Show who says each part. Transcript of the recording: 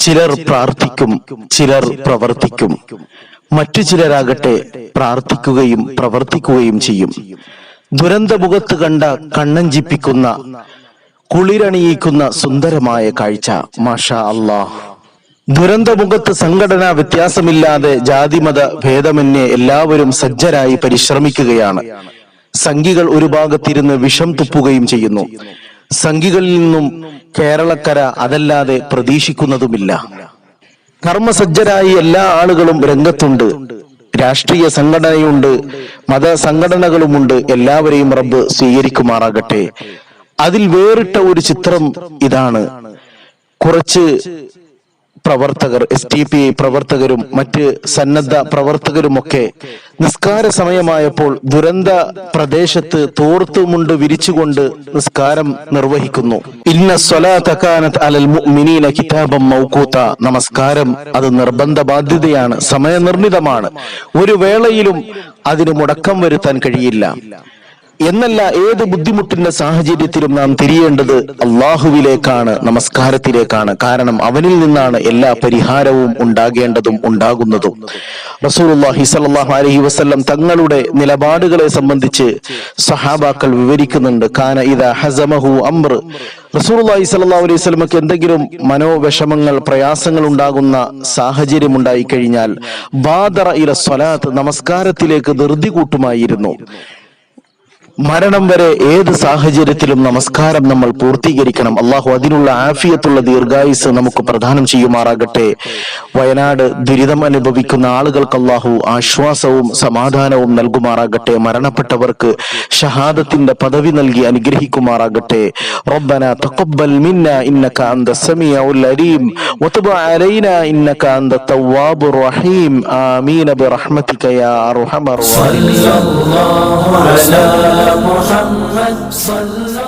Speaker 1: ചിലർ പ്രാർത്ഥിക്കും ചിലർ പ്രവർത്തിക്കും. മറ്റു ചിലരാകട്ടെ പ്രാർത്ഥിക്കുകയും പ്രവർത്തിക്കുകയും ചെയ്യും. ദുരന്തമുഖത്ത് കണ്ട കണ്ണഞ്ചിപ്പിക്കുന്ന കുളിരണിയിക്കുന്ന സുന്ദരമായ കാഴ്ച. മാഷ അല്ലാഹ് ദുരന്തമുഖത്ത് സംഘടന വ്യത്യാസമില്ലാതെ ജാതിമത ഭേദമന്യേ എല്ലാവരും സജ്ജരായി പരിശ്രമിക്കുകയാണ്. സംഘികൾ ഒരു ഭാഗത്തിരുന്ന് വിഷം തുപ്പുകയും ചെയ്യുന്നു. സംഘികളിൽ നിന്നും കേരളക്കര അതല്ലാതെ പ്രതീക്ഷിക്കുന്നതുമില്ല. കർമ്മസജ്ജരായി എല്ലാ ആളുകളും രംഗത്തുണ്ട്. രാഷ്ട്രീയ സംഘടനയുണ്ട്. മത സംഘടനകളുമുണ്ട്. എല്ലാവരെയും റബ്ബ് സ്വീകരിക്കുമാറാകട്ടെ. അതിൽ വേറിട്ട ഒരു ചിത്രം ഇതാണ്. കുറച്ച് പ്രവർത്തകർ എസ് ടി പി ഐ പ്രവർത്തകരും മറ്റ് സന്നദ്ധ പ്രവർത്തകരുമൊക്കെ നിസ്കാര സമയമായപ്പോൾ ദുരന്ത പ്രദേശത്ത് തോർത്തുമുണ്ട് വിരിച്ചുകൊണ്ട് നിസ്കാരം നിർവഹിക്കുന്നു. ഇന്ന സ്വലാത്ത കാനത്ത് അലൽ മുഅ്മിനീന നമസ്കാരം അത് നിർബന്ധ ബാധ്യതയാണ് സമയനിർമ്മിതമാണ് ഒരു വേളയിലും അതിന് മുടക്കം വരുത്താൻ കഴിയില്ല. എന്നല്ല ഏത് ബുദ്ധിമുട്ടിന്റെ സാഹചര്യത്തിലും നാം തിരിയേണ്ടത് അള്ളാഹുവിലേക്കാണ് നമസ്കാരത്തിലേക്കാണ്. കാരണം അവനിൽ നിന്നാണ് എല്ലാ പരിഹാരവും ഉണ്ടാകേണ്ടതും ഉണ്ടാകുന്നതും. റസൂലുള്ളാഹി സ്വല്ലല്ലാഹു അലൈഹി വസല്ലം തങ്ങളുടെ നിലപാടുകളെ സംബന്ധിച്ച് സഹാബാക്കൾ വിവരിക്കുന്നുണ്ട്. കാന ഇത ഹസമഹു അംർ. റസൂലുള്ളാഹി സ്വല്ലല്ലാഹു അലൈഹി വസല്ലമക്ക് എന്തെങ്കിലും മനോവിഷമങ്ങൾ പ്രയാസങ്ങൾ ഉണ്ടാകുന്ന സാഹചര്യം ഉണ്ടായി കഴിഞ്ഞാൽ ബാദറ ഇല സ്വലാത്ത് നമസ്കാരത്തിലേക്ക് ധൃതി കൂട്ടുമായിരുന്നു. മരണം വരെ ഏത് സാഹചര്യത്തിലും നമസ്കാരം നമ്മൾ പൂർത്തീകരിക്കണം അള്ളാഹു അതിനുള്ള ആഫിയത്തുള്ള ദീർഘായുസ് നമുക്ക് പ്രദാനം ചെയ്യുമാറാകട്ടെ വയനാട് ദുരിതം അനുഭവിക്കുന്ന ആളുകൾക്ക് അള്ളാഹു ആശ്വാസവും സമാധാനവും നൽകുമാറാകട്ടെ മരണപ്പെട്ടവർക്ക് ഷഹാദത്തിന്റെ പദവി നൽകി അനുഗ്രഹിക്കുമാറാകട്ടെ റബ്ബന തഖബ്ബൽ മിന്ന ഇന്നക അന്ത സമീഉൽ അലീം വതുബ് അലൈനാ ഇന്നക അന്ത തവ്വാബുർ റഹീം ആമീൻ ബിറഹ്മതിക യാ അർഹമർ റഹീം
Speaker 2: صلى الله على محمد صلى